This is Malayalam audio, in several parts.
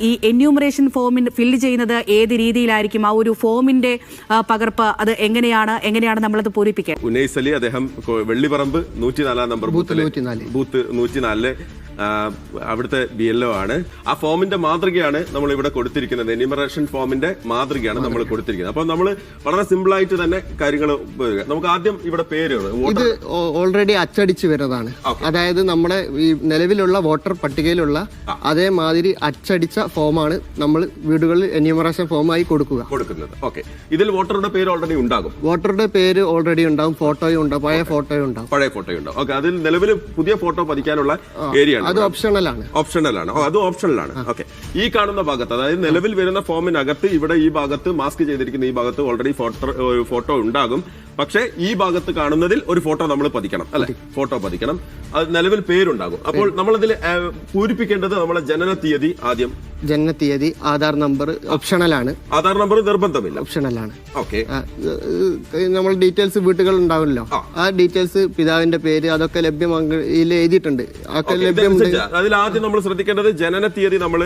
ഈ എന്യൂമറേഷൻ ഫോമിൻ ഫില്ല് ചെയ്യുന്നത് ഏത് രീതിയിലായിരിക്കും ആ ഒരു ഫോമിന്റെ പകർപ്പ് അത് എങ്ങനെയാണ് എങ്ങനെയാണ് നമ്മളത് പൂരിപ്പിക്കുക ഉന്നയിസ് അലി അദ്ദേഹം വെള്ളിപറമ്പ് വെള്ളിപ്പറമ്പ് നൂറ്റിനാലാം നമ്പർ നൂറ്റിനാല്. ബൂത്ത് നൂറ്റിനാലിലെ അവിടുത്തെ ബി എൽ ഒ ആണ്. ആ ഫോമിന്റെ മാതൃകയാണ് നമ്മൾ ഇവിടെ കൊടുത്തിരിക്കുന്നത്. എനിമറേഷൻ ഫോമിന്റെ മാതൃകയാണ് നമ്മൾ കൊടുത്തിരിക്കുന്നത്. അപ്പൊ നമ്മൾ വളരെ സിമ്പിൾ ആയിട്ട് തന്നെ കാര്യങ്ങൾ നമുക്ക് ആദ്യം ഇവിടെ പേര് ഇത് ഓൾറെഡി അച്ചടിച്ച് വരുന്നതാണ് അതായത് നമ്മുടെ ഈ നിലവിലുള്ള വോട്ടർ പട്ടികയിലുള്ള അതേമാതിരി അച്ചടിച്ച ഫോമാണ് നമ്മൾ വീടുകളിൽ എന്യൂമറേഷൻ ഫോമായി കൊടുക്കുക. കൊടുക്കുന്നത്. ഓക്കെ ഇതിൽ വോട്ടറുടെ പേര് ഓൾറെഡി ഉണ്ടാകും. വോട്ടറുടെ പേര് ഓൾറെഡി ഉണ്ടാകും. ഫോട്ടോയും ഉണ്ടാകും. പഴയ ഫോട്ടോയും ഉണ്ടാകും. പഴയ ഫോട്ടോയും ഉണ്ടാകും. ഓക്കെ അതിൽ നിലവിൽ പുതിയ ഫോട്ടോ പതിക്കാനുള്ള ഏരിയ അത് ഓപ്ഷണലാണ് ഓപ്ഷണലാണ് ഓ അത് ഓപ്ഷണലാണ് ഓക്കെ ഈ കാണുന്ന ഭാഗത്ത് അതായത് നിലവിൽ വരുന്ന ഫോമിനകത്ത് ഇവിടെ ഈ ഭാഗത്ത് മാസ്ക് ചെയ്തിരിക്കുന്ന ഈ ഭാഗത്ത് ഓൾറെഡി ഫോട്ടോ ഫോട്ടോ ഉണ്ടാകും. പക്ഷേ ഈ ഭാഗത്ത് കാണുന്നതിൽ ഒരു ഫോട്ടോ നമ്മൾ പതിക്കണം അല്ലെ? ഫോട്ടോ പതിക്കണം. അത് നിലവിൽ പേരുണ്ടാകും. അപ്പോൾ നമ്മൾ നമ്മളതിൽ പൂരിപ്പിക്കേണ്ടത് നമ്മളെ ജനന തീയതി ആദ്യം. ജനന തീയതി ആധാർ നമ്പർ ഓപ്ഷണലാണ്. ആധാർ നമ്പർ നിർബന്ധമില്ല. ഓപ്ഷണലാണ്. ഓക്കെ. നമ്മൾ ഡീറ്റെയിൽസ് വീട്ടുകൾ ഉണ്ടാവുമല്ലോ ആ. ഡീറ്റെയിൽസ് പിതാവിന്റെ പേര് അതൊക്കെ ലഭ്യമാകും എഴുതിയിട്ടുണ്ട്. അതൊക്കെ ലഭ്യമുണ്ട്. ഇതനുസരിച്ച് അതിൽ ആദ്യം നമ്മൾ ശ്രദ്ധിക്കേണ്ടത് ജനന തീയതി നമ്മൾ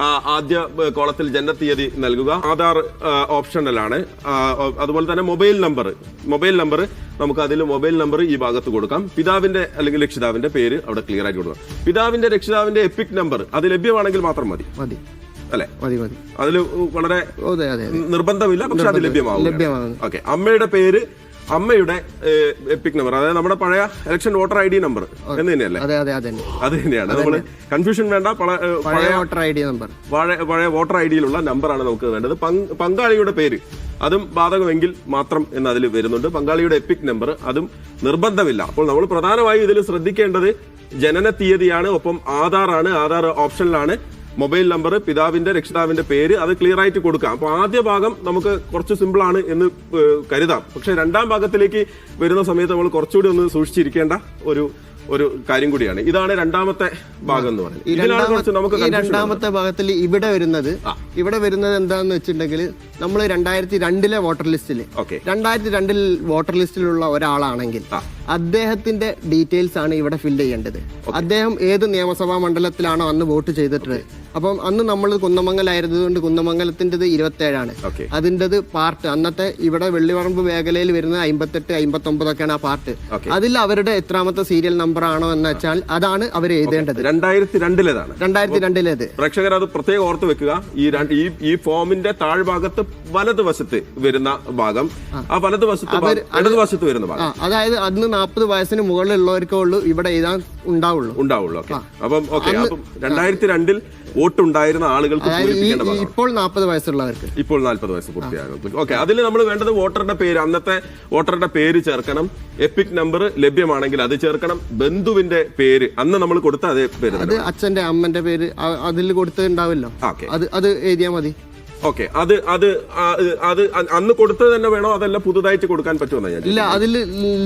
ആദ്യ കോളത്തിൽ ജനന തീയതി നൽകുക. ആധാർ ഓപ്ഷണലാണ്. അതുപോലെ തന്നെ മൊബൈൽ നമ്പർ. മൊബൈൽ നമ്പർ നമുക്ക് അതിൽ മൊബൈൽ നമ്പർ ഈ ഭാഗത്ത് കൊടുക്കാം. പിതാവിന്റെ അല്ലെങ്കിൽ രക്ഷിതാവിന്റെ പേര് അവിടെ ക്ലിയർ ആയിട്ട് കൊടുക്കാം. പിതാവിന്റെ രക്ഷിതാവിന്റെ എപ്പിക് നമ്പർ അത് ലഭ്യമാണെങ്കിൽ മാത്രം മതി. മതി. അല്ലെ? മതി മതി. അതിൽ വളരെ നിർബന്ധമില്ല. പക്ഷെ അത് ലഭ്യമാവും ലഭ്യമാകും. ഓക്കെ. അമ്മയുടെ പേര് അമ്മയുടെ എപ്പിക് നമ്പർ അതായത് നമ്മുടെ പഴയ election voter I D number എന്ന് തന്നെയല്ലേ? അതെ അതെ അതെ അത് തന്നെയാണ്. നമ്മൾ കൺഫ്യൂഷൻ വേണ്ട പഴയ വോട്ടർ ഐ ഡി നമ്പർ പഴയ വോട്ടർ ഐ ഡിയിലുള്ള നമ്പറാണ് നമുക്ക് വേണ്ടത്. പങ്ക്- പങ്കാളിയുടെ പേര്. അതും ബാധകമെങ്കിൽ മാത്രം എന്ന് അതിൽ വരുന്നുണ്ട്. പങ്കാളിയുടെ എപ്പിക് നമ്പർ അതും നിർബന്ധമില്ല. അപ്പോൾ നമ്മൾ പ്രധാനമായും ഇതിൽ ശ്രദ്ധിക്കേണ്ടത് ജനന തീയതിയാണ് ഒപ്പം ആധാർ ആണ് ആധാർ ഓപ്ഷനിലാണ്. മൊബൈൽ നമ്പർ പിതാവിന്റെ രക്ഷിതാവിന്റെ പേര് അത് ക്ലിയർ ആയിട്ട് കൊടുക്കാം. അപ്പോൾ ആദ്യ ഭാഗം നമുക്ക് കുറച്ച് സിമ്പിൾ ആണ് എന്ന് കരുതാം. പക്ഷെ രണ്ടാം ഭാഗത്തിലേക്ക് വരുന്ന സമയത്ത് നമ്മൾ കുറച്ചുകൂടി ഒന്ന് സൂക്ഷിച്ചിരിക്കേണ്ട ഒരു ഒരു കാര്യം കൂടിയാണ്. ഇതാണ് രണ്ടാമത്തെ ഭാഗം എന്ന് പറയുന്നത്. ഇതിലാണ് കുറച്ച് നമുക്ക് രണ്ടാമത്തെ ഭാഗത്തിൽ ഇവിടെ വരുന്നത് ഇവിടെ വരുന്നത് എന്താന്ന് വെച്ചിട്ടുണ്ടെങ്കിൽ നമ്മൾ രണ്ടായിരത്തി രണ്ടിലെ വോട്ടർ ലിസ്റ്റിൽ ഓക്കെ. രണ്ടായിരത്തി രണ്ടിൽ വോട്ടർ ലിസ്റ്റിലുള്ള ഒരാളാണെങ്കിൽ അദ്ദേഹത്തിന്റെ ഡീറ്റെയിൽസ് ആണ് ഇവിടെ ഫില്ല് ചെയ്യേണ്ടത്. അദ്ദേഹം ഏത് നിയമസഭാ മണ്ഡലത്തിലാണോ അന്ന് വോട്ട് ചെയ്തിട്ടുള്ളത്. അപ്പം അന്ന് നമ്മൾ കുന്നമംഗലായിരുന്നതുകൊണ്ട് കുന്നമംഗലത്തിന്റെത് ഇരുപത്തേഴാണ്. അതിന്റെത് പാർട്ട്. അന്നത്തെ ഇവിടെ വെള്ളിവറമ്പ് മേഖലയിൽ വരുന്ന അമ്പത്തെട്ട് അമ്പത്തൊമ്പതൊക്കെയാണ് ആ പാർട്ട്. അതിൽ അവരുടെ എത്രാമത്തെ സീരിയൽ നമ്പർ ആണോ എന്ന് വെച്ചാൽ അതാണ് അവർ എഴുതേണ്ടത്. രണ്ടായിരത്തി രണ്ടിലേതാണ്. രണ്ടായിരത്തി രണ്ടിലേത്. പ്രേക്ഷകർ അത് പ്രത്യേകം ഓർത്ത് വെക്കുക. ഈ ഈ ഫോമിന്റെ താഴ്ഭാഗത്ത് വലതുവശത്ത് വരുന്ന ഭാഗം. ആ. വലതുവശത്ത് ഇടതുവശത്ത് വരുന്ന ഭാഗം. അതായത് അന്ന് നാൽപ്പത് വയസ്സിന് മുകളിലുള്ളവർക്കേ ഉള്ളൂ ഇവിടെ എഴുതാൻ ഉണ്ടാവുള്ളൂ. ഉണ്ടാവുള്ളൂ ഓക്കെ. അപ്പം ഓക്കെ അപ്പം രണ്ടായിരത്തി രണ്ടിൽ വോട്ടുണ്ടായിരുന്ന ആളുകൾക്ക് ഇപ്പോൾ നാൽപ്പത് വയസ്സുള്ളവർക്ക്. ഇപ്പോൾ നാൽപ്പത് വയസ്സ് പൂർത്തിയാകും. ഓക്കെ അതിൽ നമ്മൾ വേണ്ടത് വോട്ടറുടെ പേര് അന്നത്തെ വോട്ടറുടെ പേര് ചേർക്കണം. എപ്പിക് നമ്പർ ലഭ്യമാണെങ്കിൽ അത് ചേർക്കണം. ബന്ധുവിന്റെ പേര് അന്ന് നമ്മൾ കൊടുത്ത അതേ പേര് അത് അച്ഛന്റെ അമ്മന്റെ പേര് അതിൽ കൊടുത്തിട്ടുണ്ടാവല്ലോ അത് അത് എഴുതിയാൽ മതി. ഓക്കെ. അത് അത് അത് അന്ന് കൊടുത്തത് തന്നെ വേണോ? അതല്ല പുതുതായിട്ട് കൊടുക്കാൻ പറ്റുമെന്നാ ഞാൻ ഇല്ല അതിൽ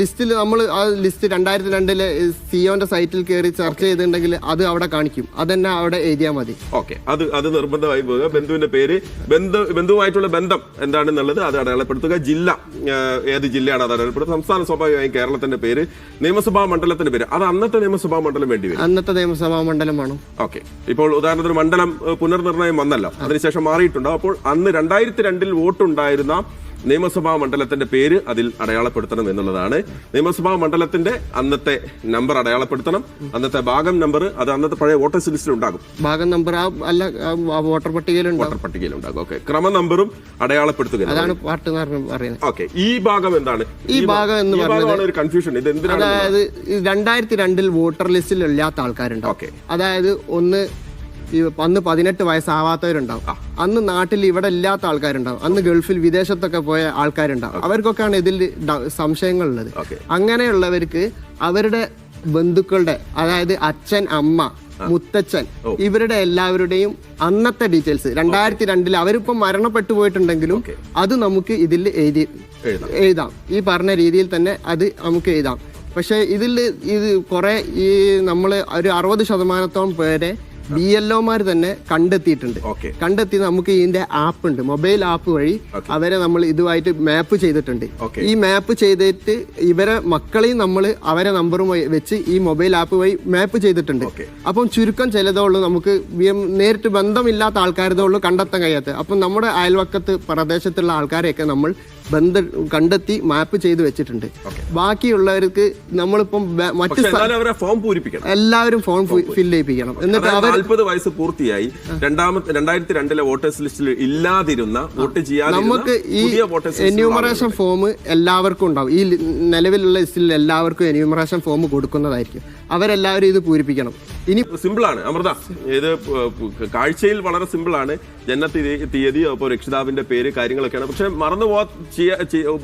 ലിസ്റ്റിൽ നമ്മൾ ആ ലിസ്റ്റ് രണ്ടായിരത്തി രണ്ടിലെ സിയോന്റെ സൈറ്റിൽ കയറി ചർച്ച ചെയ്തിട്ടുണ്ടെങ്കിൽ അത് അവിടെ കാണിക്കും. അതന്നെ അവിടെ എഴുതിയാൽ മതി. ഓക്കെ. അത് അത് നിർബന്ധമായി പോവുക. ബന്ധുവിന്റെ പേര് ബന്ധു ബന്ധുവുമായിട്ടുള്ള ബന്ധം എന്താണെന്നുള്ളത് അത് അടയാളപ്പെടുത്തുക. ജില്ല ഏത് ജില്ലയാണ് അത് അടയാളപ്പെടുത്തുക? സംസ്ഥാന സ്വാഭാവികമായും കേരളത്തിന്റെ പേര് നിയമസഭാ മണ്ഡലത്തിന്റെ പേര്. അത് അന്നത്തെ നിയമസഭാ മണ്ഡലം വേണ്ടി വരും. അന്നത്തെ നിയമസഭാ മണ്ഡലം വേണം. ഓക്കെ. ഇപ്പോൾ ഉദാഹരണത്തിന് മണ്ഡലം പുനർനിർണയം വന്നല്ലോ. അതിനുശേഷം മാറിയിട്ടുണ്ടോ? അപ്പോൾ അന്ന് രണ്ടായിരത്തി രണ്ടിൽ വോട്ടുണ്ടായിരുന്ന നിയമസഭാ മണ്ഡലത്തിന്റെ പേര് അതിൽ അടയാളപ്പെടുത്തണം എന്നുള്ളതാണ്. നിയമസഭാ മണ്ഡലത്തിന്റെ അന്നത്തെ നമ്പർ അടയാളപ്പെടുത്തണം. അന്നത്തെ ഭാഗം നമ്പർ അത് അന്നത്തെ പഴയ വോട്ടേഴ്സ് ലിസ്റ്റിൽ ഉണ്ടാകും. ഭാഗം നമ്പർ അല്ല വോട്ടർ പട്ടികയിൽ വോട്ടർ പട്ടികയിൽ ഉണ്ടാകും. ഓക്കെ. ക്രമ നമ്പറും അടയാളപ്പെടുത്തുക അതാണ് പാട്ട് പറയുന്നത്. ഓക്കെ. ഈ ഭാഗം എന്താണ്? ഈ ഭാഗം എന്ന് പറയുന്നത് ഒരു കൺഫ്യൂഷൻ ഇത് എന്തിനാണ് അതായത് രണ്ടായിരത്തി രണ്ടിൽ വോട്ടർ ലിസ്റ്റിൽ ഇല്ലാത്ത ആൾക്കാരുണ്ടാവും. ഓക്കെ. അതായത് ഒന്ന് ഈ അന്ന് പതിനെട്ട് വയസ്സാവാത്തവരുണ്ടാവും. അന്ന് നാട്ടിൽ ഇവിടെ ഇല്ലാത്ത ആൾക്കാരുണ്ടാവും. അന്ന് ഗൾഫിൽ വിദേശത്തൊക്കെ പോയ ആൾക്കാരുണ്ടാവും. അവർക്കൊക്കെയാണ് ഇതിൽ സംശയങ്ങളുള്ളത്. അങ്ങനെയുള്ളവർക്ക് അവരുടെ ബന്ധുക്കളുടെ അതായത് അച്ഛൻ അമ്മ മുത്തച്ഛൻ ഇവരുടെ എല്ലാവരുടെയും അന്നത്തെ ഡീറ്റെയിൽസ് രണ്ടായിരത്തി രണ്ടിൽ അവരിപ്പം മരണപ്പെട്ടു പോയിട്ടുണ്ടെങ്കിലും അത് നമുക്ക് ഇതിൽ എഴുതി എഴുതാം. എഴുതാം. ഈ പറഞ്ഞ രീതിയിൽ തന്നെ അത് നമുക്ക് എഴുതാം. പക്ഷേ ഇതിൽ ഇത് കുറേ ഈ നമ്മൾ ഒരു അറുപത് ശതമാനത്തോളം പേരെ ബി എൽ ഒമാർ തന്നെ കണ്ടെത്തിയിട്ടുണ്ട്. കണ്ടെത്തി നമുക്ക് ഇതിന്റെ ആപ്പ് ഉണ്ട്. മൊബൈൽ ആപ്പ് വഴി അവരെ നമ്മൾ ഇതുമായിട്ട് മാപ്പ് ചെയ്തിട്ടുണ്ട്. ഈ മാപ്പ് ചെയ്തിട്ട് ഇവരെ മക്കളെയും നമ്മൾ അവരെ നമ്പറും വെച്ച് ഈ മൊബൈൽ ആപ്പ് വഴി മാപ്പ് ചെയ്തിട്ടുണ്ട്. അപ്പം ചുരുക്കം ചിലതേ ഉള്ളൂ നമുക്ക് നേരിട്ട് ബന്ധമില്ലാത്ത ആൾക്കാരതേ ഉള്ളൂ കണ്ടെത്താൻ കഴിയാത്തത്. അപ്പം നമ്മുടെ അയൽവക്കത്ത് പ്രദേശത്തുള്ള ആൾക്കാരെയൊക്കെ നമ്മൾ ബന്ധ കണ്ടെത്തി മാപ്പ് ചെയ്ത് വെച്ചിട്ടുണ്ട്. ബാക്കിയുള്ളവർക്ക് നമ്മളിപ്പം മറ്റു ഫോം പൂരിപ്പിക്കണം. എല്ലാവരും ഫോം ഫില്ല് ചെയ്യിപ്പിക്കണം. എന്നിട്ട് അവർ നാൽപ്പത് വയസ്സ് പൂർത്തിയായി. രണ്ടാമത്തെ രണ്ടായിരത്തി രണ്ടിലെ വോട്ടേഴ്സ് ലിസ്റ്റിൽ ഇല്ലാതിരുന്ന വോട്ട് ചെയ്യാൻ നമുക്ക് ഈ എന്യൂമറേഷൻ ഫോം എല്ലാവർക്കും ഉണ്ടാവും. ഈ നിലവിലുള്ള ലിസ്റ്റിൽ എല്ലാവർക്കും എന്യൂമറേഷൻ ഫോം കൊടുക്കുന്നതായിരിക്കും. അവരെല്ലാവരും ഇത് പൂരിപ്പിക്കണം. ഇനി സിമ്പിൾ ആണ് അമൃത. ഇത് കാഴ്ചയിൽ വളരെ സിമ്പിൾ ആണ് ജനന തീയതി- അപ്പോൾ രക്ഷിതാവിന്റെ പേര് കാര്യങ്ങളൊക്കെയാണ്. പക്ഷെ മറന്നു പോ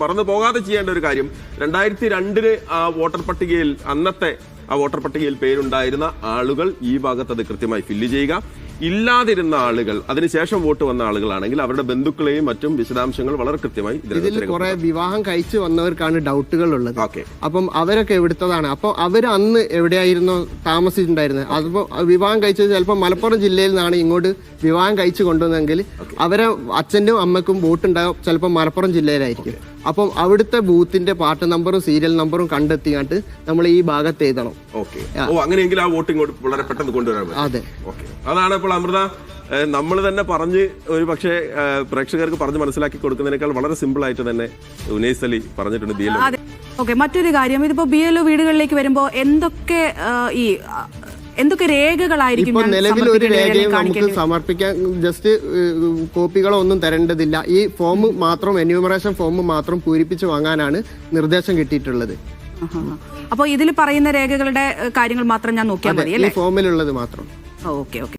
മറന്നു പോകാതെ ചെയ്യേണ്ട ഒരു കാര്യം രണ്ടായിരത്തി രണ്ടിന് ആ വോട്ടർ പട്ടികയിൽ അന്നത്തെ ആ വോട്ടർ പട്ടികയിൽ പേരുണ്ടായിരുന്ന ആളുകൾ ഈ ഭാഗത്ത് അത് കൃത്യമായി ഫില്ല് ചെയ്യുക. ഇല്ലാതിരുന്ന ആളുകൾ അതിനുശേഷം വോട്ട് വന്ന ആളുകളാണെങ്കിൽ അവരുടെ ബന്ധുക്കളെയും മറ്റും വിശദാംശങ്ങൾ വളരെ കൃത്യമായി ഇതിൽ കുറെ വിവാഹം കഴിച്ചു വന്നവർക്കാണ് ഡൗട്ടുകൾ ഉള്ളത് ഓക്കെ. അപ്പം അവരൊക്കെ എവിടുത്തതാണ്? അപ്പോൾ അവർ അന്ന് എവിടെയായിരുന്നു താമസിച്ചിട്ടുണ്ടായിരുന്നത്? അതിപ്പോൾ വിവാഹം കഴിച്ചത് ചിലപ്പോൾ മലപ്പുറം ജില്ലയിൽ നിന്നാണ് ഇങ്ങോട്ട് വിവാഹം കഴിച്ചു കൊണ്ടുവന്നെങ്കിൽ അവരെ അച്ഛനും അമ്മക്കും വോട്ടുണ്ടാകും ചിലപ്പോൾ മലപ്പുറം ജില്ലയിലായിരിക്കും. അപ്പം അവിടുത്തെ ബൂത്തിന്റെ പാർട്ട് നമ്പറും സീരിയൽ നമ്പറും കണ്ടെത്തിയാണ്ട് നമ്മൾ ഈ ഭാഗത്ത് എഴുതണം. അങ്ങനെയെങ്കിൽ ആ വോട്ട് ഇങ്ങോട്ട് വളരെ പെട്ടെന്ന് കൊണ്ടുവരാൻ അതെ. അതാണ് ഇപ്പോൾ അമൃത നമ്മൾ തന്നെ പറഞ്ഞ് ഒരു പക്ഷേ പ്രേക്ഷകർക്ക് പറഞ്ഞ് മനസ്സിലാക്കി കൊടുക്കുന്നതിനേക്കാൾ വളരെ സിമ്പിൾ ആയിട്ട് തന്നെ ഉനൈസ് അലി പറഞ്ഞിട്ടുണ്ട് ബി എൽ ഓക്കെ മറ്റൊരു കാര്യം. ഇതിപ്പോ ബി എൽ ഒ വീടുകളിലേക്ക് വരുമ്പോ എന്തൊക്കെ ഈ എന്തൊക്കെ രേഖകളായിരിക്കും ഇപ്പൊ നിലവിൽ ഒരു രേഖയും നമുക്ക് സമർപ്പിക്കാൻ ജസ്റ്റ് കോപ്പികളോ ഒന്നും തരേണ്ടതില്ല. ഈ ഫോം മാത്രം എന്യൂമറേഷൻ ഫോം മാത്രം പൂരിപ്പിച്ച് വാങ്ങാനാണ് നിർദ്ദേശം കിട്ടിയിട്ടുള്ളത്. അപ്പോൾ അപ്പൊ ഇതിൽ പറയുന്ന രേഖകളുടെ കാര്യങ്ങൾ മാത്രം ഞാൻ നോക്കിയാൽ മതി ഈ ഫോമിലുള്ളത് മാത്രം. Okay okay.